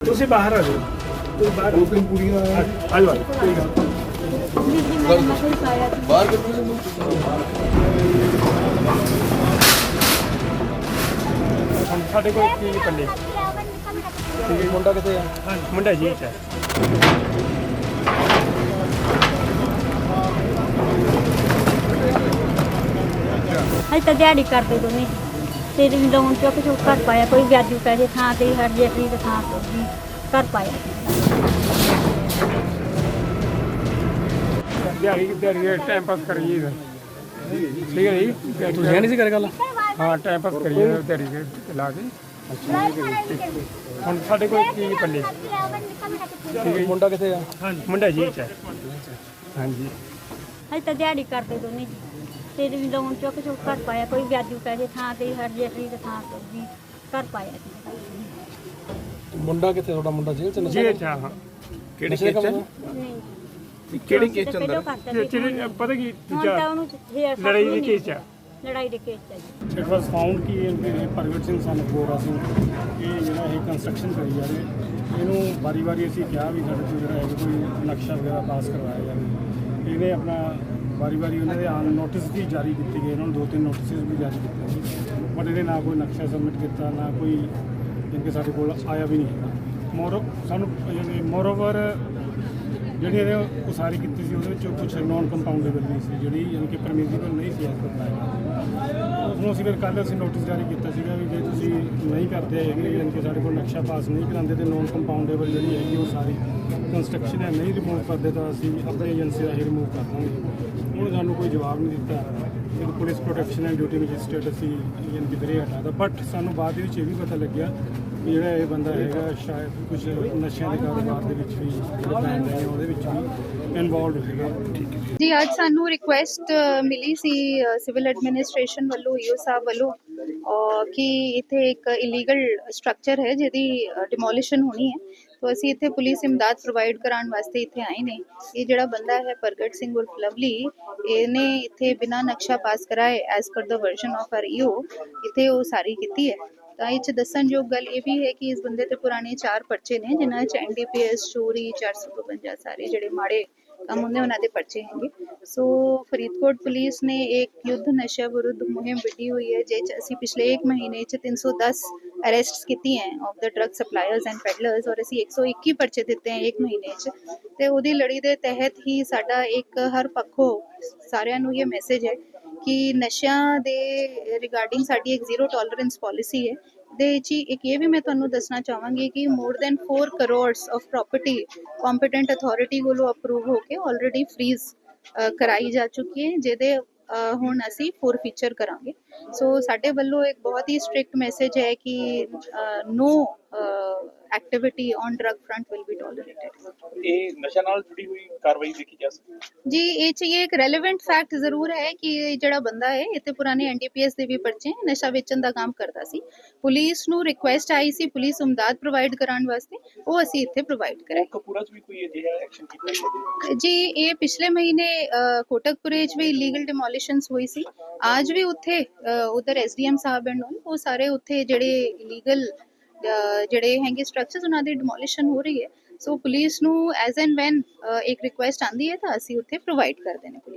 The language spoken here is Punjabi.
ਤੁਸੀਂ ਬਾਹਰ ਆ ਜਾਓ। ਤੁਸੀਂ ਬਾਹਰ ਦੋ ਤਿੰਨ ਕੁੜੀਆਂ ਆ। ਆ ਜਾਓ ਕੋਈ ਗੱਲ ਬਾਹਰ ਹੁਣ ਸਾਡੇ ਕੋਲ ਕੀ ਪੱਲੇ ਮੁੰਡਾ ਕਿੱਥੇ ਆ? ਹਾਂ ਮੁੰਡਾ ਜੀ ਚ ਹੈ ਅਸੀਂ ਤਾਂ ਦਿਹਾੜੀ ਕਰਦੇ ਦੋਨੇ ਤੇ ਲੋਨ ਚੁੱਕ ਚੁੱਕ ਕਰ ਪਾਇਆ ਕੋਈ ਵਿਆਜੂ ਪੈਸੇ ਥਾਂ ਤੇ ਹਰ ਜੇਟਰੀ ਦੇ ਥਾਂ ਤੇ ਵੀ ਕਰ ਪਾਇਆ। ਦਿਹਾੜੀ ਦਿਹਾੜੀ ਟਾਈਮ ਪਾਸ ਕਰੀਏ ਫਿਰ ਠੀਕ ਹੈ ਜੀ? ਤੁਸੀਂ ਨਹੀਂ ਸੀ ਕਰ ਗੱਲ? ਹਾਂ ਟਾਈਮ ਪਾਸ ਕਰੀਏ ਦਿਹਾੜੀ ਦੇ ਲਾ ਕੇ। ਹੁਣ ਸਾਡੇ ਕੋਲ ਕੀ ਪੱਲੇ। ਠੀਕ ਹੈ ਜੀ? ਮੁੰਡਾ ਕਿੱਥੇ ਆ? ਹਾਂ ਮੁੰਡਾ ਜੀ ਚ ਹੈ। ਹਾਂਜੀ। ਅਸੀਂ ਤਾਂ ਦਿਹਾੜੀ ਕਰਦੇ ਦੋਨੇ ਤੇ ਲੋਨ ਚੁੱਕ ਚੁੱਕ ਕਰ ਪਾਇਆ ਕੋਈ ਵਿਆਜੂ ਪੈਸੇ ਥਾਂ ਤੇ ਹਰ ਜੇਟਰੀ ਦੇ ਥਾਂ ਤੇ ਵੀ ਕਰ ਪਾਇਆ ਮੁੰਡਾ ਕਿੱਥੇ? ਤੁਹਾਡਾ ਮੁੰਡਾ ਜੇਲ੍ਹ ਚ ਨਸ਼ਾ ਜੀ ਚ ਹੈ, ਕਿਹੜੇ ਕੇਸ ਚ? ਨਹੀਂ। ਕਿਹੜੇ ਕੇਸ ਚ ਅੰਦਰ? ਤੇ ਜਿਹੜੇ ਪਤਾ ਕੀ ਹੁਣ ਤਾਂ ਉਹਨੂੰ ਹੇਅਰ ਸੱਤ ਲੜਾਈ ਦੇ ਮਹੀਨੇ- ਕੇਸ ਚ ਹੈ। ਲੜਾਈ ਦੇ ਕੇਸ ਚ ਜੀ। ਇਟ ਵਾਸ ਫਾਊਂਡ ਕਿ ਇਹ ਪ੍ਰਗਟ ਸਿੰਘ ਸਾਨੂੰ ਗੋਰਾ ਸਿੰਘ ਇਹ ਜਿਹੜਾ ਇਹ ਕੰਸਟਰਕਸ਼ਨ ਕਰੀ ਜਾ ਰਹੇ ਇਹਨੂੰ ਵਾਰੀ-ਵਾਰੀ ਅਸੀਂ ਕਿਹਾ ਵੀ ਸਾਡੇ ਕੋਲ ਜਿਹੜਾ ਹੈ ਕੋਈ ਨਕਸ਼ਾ ਵਗੈਰਾ ਪਾਸ ਕਰਵਾਇਆ ਜਾਵੇ। ਇਹਨੇ ਆਪਣਾ ਵਾਰੀ-ਵਾਰੀ ਉਹਨਾਂ ਦੇ ਆਨ ਨੋਟਿਸ ਵੀ ਜਾਰੀ ਕੀਤੀ ਗਏ ਉਹਨਾਂ ਨੂੰ ਦੋ ਤਿੰਨ ਨੋਟਿਸ ਵੀ ਜਾਰੀ ਕੀਤੇ ਸੀ ਬਟ ਇਹਨੇ ਨਾ ਕੋਈ ਨਕਸ਼ਾ ਸਬਮਿਟ ਕੀਤਾ, ਨਾ ਕੋਈ ਜਿੰਕੇ ਸਾਡੇ ਕੋਲ ਆਇਆ ਵੀ ਨਹੀਂ ਹੈਗਾ। ਮੋਰ ਸਾਨੂੰ ਜਿਹੜੀ ਮੋਰਓਵਰ ਜਿਹੜੀ ਇਹਨੇ ਉਸਾਰੀ ਕੀਤੀ ਸੀ, ਉਹਦੇ ਵਿੱਚ ਕੁਝ ਨਾਨ ਕੰਪਾਊਂਡੇਬਲ ਨਹੀਂ ਸੀ, ਜਿਹੜੀ ਯਾਨੀ ਕਿ ਪਰਮਿਸਿਬਲ ਨਹੀਂ ਸੀ ਐਸ ਪਰ ਪਲਾਨ ਉਸਨੂੰ ਅਸੀਂ ਫਿਰ ਕੱਲ੍ਹ ਅਸੀਂ ਨੋਟਿਸ ਜਾਰੀ ਕੀਤਾ ਸੀਗਾ ਵੀ ਨਹੀਂ ਕਰਦੇ ਹੈਗੇ, ਯਾਨੀ ਕਿ ਸਾਡੇ ਕੋਲ ਨਕਸ਼ਾ ਪਾਸ ਨਹੀਂ ਕਰਾਉਂਦੇ ਤੇ ਨੋਨ ਕੰਪਾਊਂਡੇਬਲ ਜਿਹੜੀ ਹੈਗੀ ਉਹ ਸਾਰੀ ਕੰਸਟਰਕਸ਼ਨ ਹੈ, ਨਹੀਂ ਰਿਮੂਵ ਕਰਦੇ ਤਾਂ ਅਸੀਂ ਆਪਣੀ ਏਜੰਸੀ ਦਾ ਹੀ ਰਿਮੂਵ ਕਰ ਦਾਂਗੇ। ਹੁਣ ਸਾਨੂੰ ਕੋਈ ਜਵਾਬ ਨਹੀਂ ਦਿੱਤਾ। ਇਹ police protection and duty magistrate ਅਸੀਂ ਯਾਨੀ ਕਿ ਦਰੇ ਹਟਾਦਾ ਬਟ ਸਾਨੂੰ ਬਾਅਦ ਦੇ ਵਿੱਚ ਇਹ ਵੀ ਪਤਾ ਲੱਗਿਆ ਜਿਹੜਾ ਇਹ ਬੰਦਾ ਹੈਗਾ, ਸ਼ਾਇਦ ਕੁਝ ਨਸ਼ਿਆਂ ਦੇ ਕਾਰੋਬਾਰ ਦੇ ਵਿੱਚ ਵੀ ਜਿਹੜਾ ਬੈਂਡ ਹੈ, ਉਹਦੇ ਵਿੱਚ ਵੀ ਇਨਵੋਲਡ ਹੈਗਾ। ਜੀ, ਅੱਜ ਸਾਨੂੰ ਰਿਕੁਐਸਟ ਮਿਲੀ ਸੀ ਸਿਵਲ ਐਡਮਿਨਿਸਟ੍ਰੇਸ਼ਨ ਵੱਲੋਂ, ਈਓ ਸਾਹਿਬ ਵੱਲੋਂ ਕਿ ਇੱਥੇ ਇੱਕ ਇਲੀਗਲ ਸਟਰਕਚਰ ਹੈ, ਜਿਹਦੀ ਡਿਮੋਲੀਸ਼ਨ ਹੋਣੀ ਹੈ। ਤਾਂ ਅਸੀਂ ਇੱਥੇ ਪੁਲਿਸ ਇਮਦਾਦ ਪ੍ਰੋਵਾਈਡ ਕਰਾਉਣ ਵਾਸਤੇ ਇੱਥੇ ਆਏ ਨੇ। ਇਹ ਜਿਹੜਾ ਬੰਦਾ ਹੈ, ਪ੍ਰਗਟ ਸਿੰਘ ਉਰਫ ਲਵਲੀ, ਇਹਨੇ ਇੱਥੇ ਬਿਨਾਂ ਨਕਸ਼ਾ ਪਾਸ ਕਰਾਏ as per the version of R EO, ਇੱਥੇ ਉਹ ਸਾਰੀ ਕੀਤੀ ਹੈ। ਤਾਂ ਇਹ ਚ ਦੱਸਣਯੋਗ ਗੱਲ ਇਹ ਵੀ ਹੈ ਕਿ ਇਸ ਬੰਦੇ ਤੇ ਪੁਰਾਣੇ ਚਾਰ ਪਰਚੇ ਨੇ, ਜਿਨ੍ਹਾਂ ਚ ਐਨਡੀਪੀਐਸ ਚੋਰੀ 452 ਸਾਰੇ ਜਿਹੜੇ ਮਾੜੇ ਕੰਮ ਹੁੰਦੇ ਉਹਨਾਂ ਦੇ ਪਰਚੇ ਹੈਗੇ। ਸੋ ਫਰੀਦਕੋਟ ਪੁਲਿਸ ਨੇ ਇੱਕ ਯੁੱਧ ਨਸ਼ਾ ਵਿਰੁੱਧ ਮੁਹਿੰਮ ਵਿੱਢੀ ਹੋਈ ਹੈ ਜਿਸ ਅਸੀਂ ਪਿਛਲੇ 1 ਮਹੀਨੇ ਚ 310 ਅਰੈਸਟਸ ਕੀਤੀ ਹੈ of the drug suppliers and peddlers ਔਰ ਅਸੀਂ 121 ਪਰਚੇ ਦਿੱਤੇ ਹੈ 1 ਮਹੀਨੇ ਚ। ਤੇ ਉਹਦੀ ਲੜੀ ਦੇ ਤਹਿਤ ਹੀ ਸਾਡਾ ਇੱਕ ਹਰ ਪੱਖੋਂ ਸਾਰਿਆਂ ਨੂੰ ਇਹ ਮੈਸੇਜ ਹੈ ਕਿ ਨਸ਼ਿਆਂ ਦੇ ਰਿਗਾਰਡਿੰਗ ਸਾਡੀ ਇੱਕ ਜ਼ੀਰੋ ਟੋਲਰੈਂਸ ਪਾਲਿਸੀ ਹੈ। ਦੇ ਵਿੱਚ ਹੀ ਇੱਕ ਇਹ ਵੀ ਮੈਂ ਤੁਹਾਨੂੰ ਦੱਸਣਾ ਚਾਹਾਂਗੀ ਕਿ more than 4 crores of property competent authority ਵੱਲੋਂ ਅਪਰੂਵ ਹੋ ਕੇ ਆਲਰੇਡੀ ਫ੍ਰੀਜ਼ ਕਰਾਈ ਜਾ ਚੁੱਕੀ ਹੈ, ਜਿਹਦੇ ਹੁਣ ਅਸੀਂ ਫੋਰ ਫੀਚਰ ਕਰਾਂਗੇ। ਸੋ ਸਾਡੇ ਵੱਲੋਂ ਇੱਕ ਬਹੁਤ ਹੀ ਸਟ੍ਰਿਕਟ ਮੈਸੇਜ ਹੈ ਕਿ no activity on drug front will be tolerated ਇਹ ਨਸ਼ਾ ਨਾਲ ਜੁੜੀ ਹੋਈ ਕਾਰਵਾਈ ਦੇਖੀ ਜਾ ਸਕਦੀ ਜੀ ਇਹ ਚ ਇਹ ਇੱਕ ਰੈਲੇਵੈਂਟ ਫੈਕਟ ਜ਼ਰੂਰ ਹੈ ਕਿ ਜਿਹੜਾ ਬੰਦਾ ਹੈ ਤੇ ਪੁਰਾਣੇ ਐਨਡੀਪੀਐਸ ਦੇ ਵੀ ਪਰਚੇ ਨਸ਼ਾ ਵੇਚਣ ਦਾ ਕੰਮ ਕਰਦਾ ਸੀ। ਪੁਲਿਸ ਨੂੰ ਰਿਕੁਐਸਟ ਆਈ ਸੀ ਪੁਲਿਸ ਉਮਦਾਦ ਪ੍ਰੋਵਾਈਡ ਕਰਾਉਣ ਵਾਸਤੇ ਉਹ ਅਸੀਂ ਇੱਥੇ ਪ੍ਰੋਵਾਈਡ ਕਰਾਈ। ਕਪੂਰਾ ਚ ਵੀ ਕੋਈ ਅਜਿਹਾ ਐਕਸ਼ਨ ਕੀਤਾ ਜੀ ਇਹ ਪਿਛਲੇ ਮਹੀਨੇ ਕੋਟਕਪੁਰੇ 'ਚ ਵੀ ਇਲੀਗਲ ਡਿਮੋਲੀਸ਼ਨਸ ਹੋਈ ਸੀ। ਅੱਜ ਵੀ ਉੱਥੇ ਉਧਰ ਐਸਡੀਐਮ ਸਾਹਿਬ ਐਂਡ ਉਹ ਸਾਰੇ ਉੱਥੇ ਜਿਹੜੇ ਇਲੀਗਲ ਜਿਹੜੇ ਹੈਗੇ ਸਟਰਕਚਰਸ ਉਹਨਾਂ ਦੀ ਡਿਮੋਲੀਸ਼ਨ ਹੋ ਰਹੀ ਹੈ। ਸੋ ਪੁਲਿਸ ਨੂੰ ਐਜ਼ ਐਂਡ ਵੈਨ ਇੱਕ ਰਿਕੁਐਸਟ ਆਂਦੀ ਹੈ ਤਾਂ ਅਸੀਂ ਉੱਥੇ ਪ੍ਰੋਵਾਈਡ ਕਰਦੇ ਨੇ